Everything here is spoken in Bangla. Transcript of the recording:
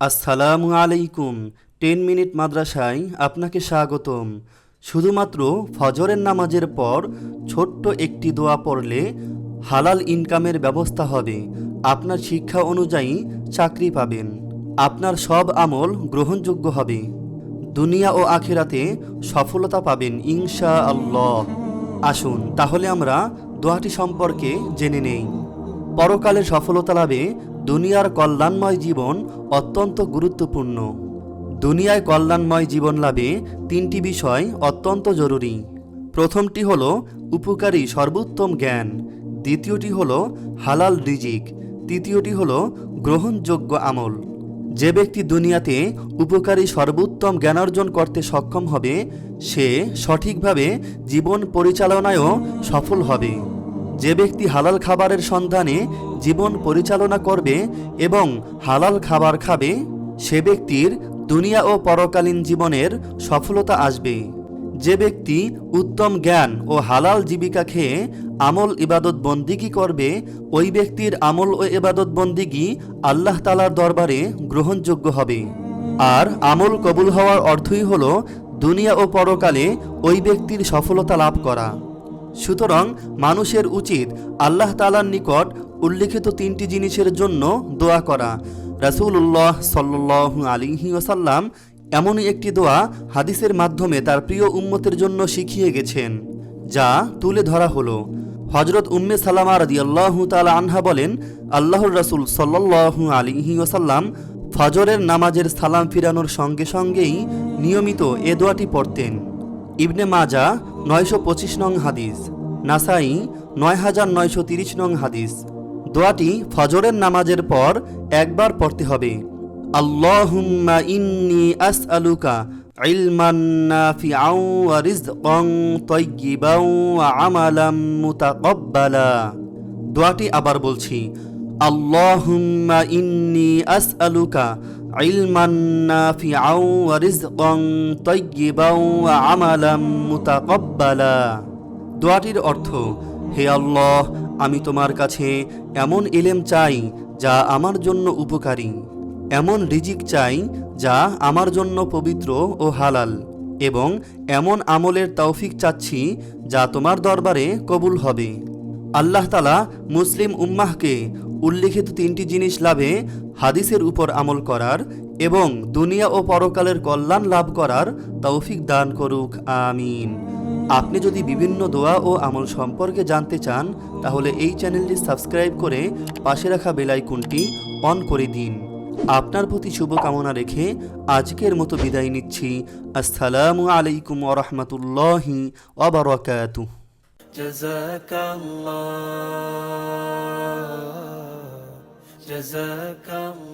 আসসালামু আলাইকুম। টেন মিনিট মাদ্রাসায় আপনাকে স্বাগতম। শুধুমাত্র ফজরের নামাজের পর ছোট্ট একটি দোয়া পড়লে হালাল ইনকামের ব্যবস্থা হবে। আপনার শিক্ষা অনুযায়ী চাকরি পাবেন। আপনার সব আমল গ্রহণযোগ্য হবে। দুনিয়া ও আখেরাতে সফলতা পাবেন ইনশা আল্লাহ আসুন, তাহলে আমরা দোয়াটি সম্পর্কে জেনে নেই। পরকালে সফলতা লাভে দুনিয়ার কল্যাণময় জীবন অত্যন্ত গুরুত্বপূর্ণ। দুনিয়ায় কল্যাণময় জীবন লাভে তিনটি বিষয় অত্যন্ত জরুরি। প্রথমটি হল উপকারী সর্বোত্তম জ্ঞান। দ্বিতীয়টি হল হালাল রিজিক। তৃতীয়টি হল গ্রহণযোগ্য আমল। যে ব্যক্তি দুনিয়াতে উপকারী সর্বোত্তম জ্ঞান অর্জন করতে সক্ষম হবে, সে সঠিকভাবে জীবন পরিচালনায়ও সফল হবে। যে ব্যক্তি হালাল খাবারের সন্ধানে জীবন পরিচালনা করবে এবং হালাল খাবার খাবে, সে ব্যক্তির দুনিয়া ও পরকালীন জীবনের সফলতা আসবে। যে ব্যক্তি উত্তম জ্ঞান ও হালাল জীবিকা খেয়ে আমল ইবাদত বন্দিগি করবে, ওই ব্যক্তির আমল ও ইবাদত বন্দিগি আল্লাহ তালার দরবারে গ্রহণযোগ্য হবে। আর আমল কবুল হওয়ার অর্থই হল দুনিয়া ও পরকালে ওই ব্যক্তির সফলতা লাভ করা। সুতরাং মানুষের উচিত আল্লাহ তালার নিকট উল্লিখিত তিনটি জিনিসের জন্য দোয়া করা। রাসূলুল্লাহ সাল্লু আলিহি ওসাল্লাম এমনই একটি দোয়া হাদিসের মাধ্যমে তার প্রিয় উম্মতের জন্য শিখিয়ে গেছেন, যা তুলে ধরা হলো। হজরত উম্মে সালামা রাদিয়াল্লাহু তাআলা আনহা বলেন, আল্লাহর রাসূল সাল্লাল্লাহু আলাইহি ওসাল্লাম ফজরের নামাজের সালাম ফিরানোর সঙ্গে সঙ্গেই নিয়মিত এ দোয়াটি পড়তেন। ইবনে মাজা নয়শো পঁচিশ নং হাদিস, নাসাই নয় হাজার নয়শো তিরিশ নং হাদিস। দোয়াটি ফজরের নামাজের পর একবার পড়তে হবে। আল্লাহুম্মা ইন্নি আসআলুকা ইলমান নাফিআও ওয়া রিজকান তাইয়্যিবান ওয়া আমালাম মুতাকাব্বালা। দোয়াটি আবার বলছি, আল্লাহুম্মা ইন্নি আসআলুকা ওয়া রিজকান তাইয়্যিবান ওয়া আমালাম মুতাকাব্বালা দোয়াটির অর্থ, হে আল্লাহ, আমি তোমার কাছে এমন এলেম চাই যা আমার জন্য উপকারী। এমন রিজিক চাই যা আমার জন্য পবিত্র ও হালাল। এবং এমন আমলের তৌফিক চাচ্ছি যা তোমার দরবারে কবুল হবে। আল্লাহ তালা মুসলিম উম্মাহকে উল্লিখিত তিনটি জিনিস লাভে হাদিসের উপর আমল করার এবং দুনিয়া ও পরকালের কল্যাণ লাভ করার তৌফিক দান করুক আমিন আপনি যদি বিভিন্ন দোয়া ও আমল সম্পর্কে জানতে চান তাহলে এই চ্যানেলটি সাবস্ক্রাইব করে পাশে রাখা বেলাইকনটি অন করে দিন আপনার প্রতি শুভকামনা রেখে আজকের মতো বিদায় নিচ্ছি আসসালামু আলাইকুম ওরহমতুল্লাহি ওবরাকাতুহ جزاك الله جزاك الله